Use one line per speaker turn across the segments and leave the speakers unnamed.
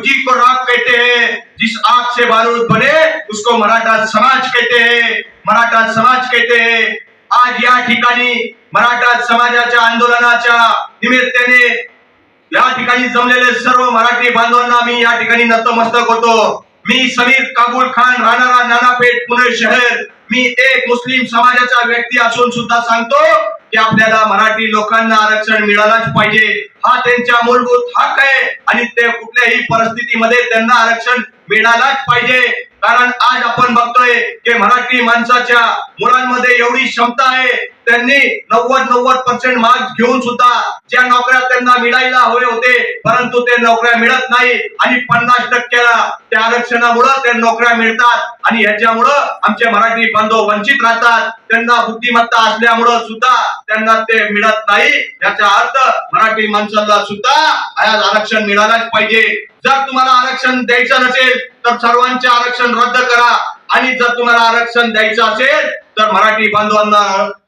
उसी को राख कहते हैं जिस आग से बारूद बने उसको मराठा समाज कहते हैं मराठा समाज कहते हैं। आज या ठिकाणी मराठा समाजाच्या आंदोलनाच्या निमित्ताने या ठिकाणी जमलेले सर्व मराठी बांधवांना मी या ठिकाणी नतमस्तक होतो. मी समीर काबुल खान राहणारा नानापेठ पुणे शहर मी एक मुस्लिम समाजाचा व्यक्ती असून सुद्धा सांगतो की आपल्याला मराठी लोकांना आरक्षण मिळालंच पाहिजे. हा त्यांचा मूलभूत हक आहे आणि ते कुठल्याही परिस्थितीमध्ये त्यांना आरक्षण मिळालाच पाहिजे. कारण आज आपण बघतो की मराठी माणसाच्या मुलांमध्ये एवढी क्षमता आहे त्यांनी नव्वद नव्वद पर्सेंट मार्क्स घेऊन सुद्धा ज्या नोकऱ्या त्यांना मिळायला हवे होते परंतु ते नोकऱ्या मिळत नाही आणि पन्नास टक्क्याला त्या आरक्षणामुळं त्या नोकऱ्या मिळतात आणि ह्याच्यामुळं आमचे मराठी बांधव वंचित राहतात. त्यांना बुद्धिमत्ता असल्यामुळं सुद्धा त्यांना ते मिळत नाही. याचा अर्थ मराठी माणसाला सुद्धा आज आरक्षण मिळालंच पाहिजे. जर तुम्हाला आरक्षण द्यायचं नसेल तर सर्वांचे आरक्षण रद्द करा. आणि जर तुम्हाला आरक्षण द्यायचं असेल तर मराठी बांधवांना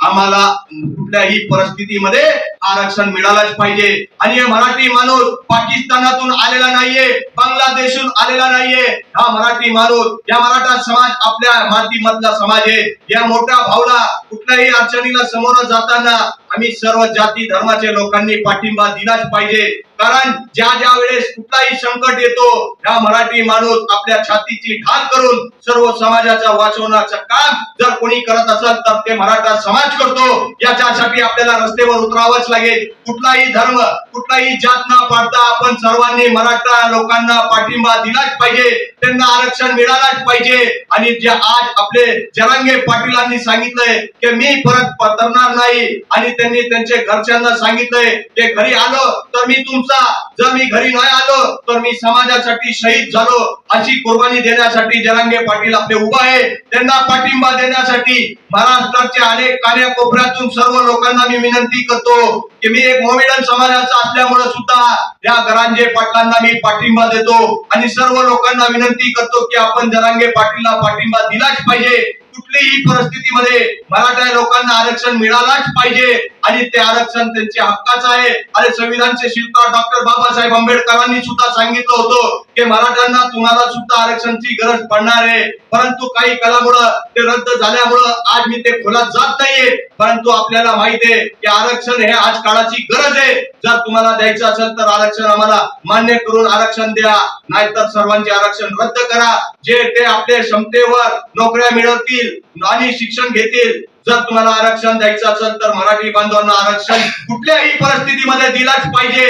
आम्हाला कुठल्याही परिस्थितीमध्ये आरक्षण मिळालंच पाहिजे. आणि हे मराठी माणूस पाकिस्तानातून आलेला नाहीये बांगलादेशून आलेला नाहीये. हा मराठी माणूस या मराठा समाज आपल्या मातीमधला समाज आहे. या मोठ्या भावला कुठल्याही अडचणीला समोर जाताना आम्ही सर्व जाती धर्माच्या लोकांनी पाठिंबा दिलाच पाहिजे. कारण ज्या ज्या वेळेस कुठलाही संकट येतो हा मराठी माणूस आपल्या छातीची ढाल करून सर्व समाजाचा वाचवण्याचं काम जर कोणी करत असेल तर ते मराठा समाज करतो. याच्यासाठी आपल्याला रस्त्यावर उतरावंच लागेल. कुठलाही धर्म कुठलाही जात न पाडता आपण सर्वांनी मराठा लोकांना पाठिंबा दिलाच पाहिजे. त्यांना आरक्षण मिळालाच पाहिजे. आणि जे आज आपले जरांगे पाटीलांनी सांगितलंय की मी परत पतरणार नाही आणि त्यांनी त्यांच्या घरच्यांना सांगितलंय ते घरी आलो तर मी तुमचा. जर मी घरी नाही आलो तर मी समाजासाठी शहीद झालो. अशी कुर्बानी देण्यासाठी जरांगे पाटील आपले उभा आहे. त्यांना पाठिंबा देण्यासाठी महाराष्ट्राच्या अनेक कान्याकोपऱ्यातून सर्व लोकांना मी विनंती करतो की मी एक मोमेडन समाजाचा असल्यामुळे सुद्धा या गरांजे पाटलांना मी पाठिंबा देतो. आणि सर्व लोकांना विनंती करतो की आपण जरांगे पाटीलला पाठिंबा दिलाच पाहिजे. कुठलीही परिस्थितीमध्ये मराठा लोकांना आरक्षण मिळालाच पाहिजे. आणि ते आरक्षण त्यांच्या हक्काचं आहे. आणि संविधानचे शिल्पकार डॉक्टर बाबासाहेब आंबेडकरांनी सुद्धा सांगितलं होतं की मराठ्यांना तुम्हाला सुद्धा आरक्षणची गरज पडणार आहे. परंतु काही कलामुळं ते रद्द झाल्यामुळं आज मी ते खोलात जात नाहीये. परंतु आपल्याला माहीत आहे की आरक्षण हे आज काळाची गरज आहे. जर तुम्हाला द्यायचं असेल तर आरक्षण आम्हाला मान्य करून आरक्षण द्या. नाहीतर सर्वांचे आरक्षण रद्द करा. जे ते आपल्या क्षमतेवर नोकऱ्या मिळवतील आणि शिक्षण घेतील. जर तुम्हाला आरक्षण द्यायचं असेल तर मराठी बांधवांना आरक्षण कुठल्याही परिस्थितीमध्ये दिलाच पाहिजे.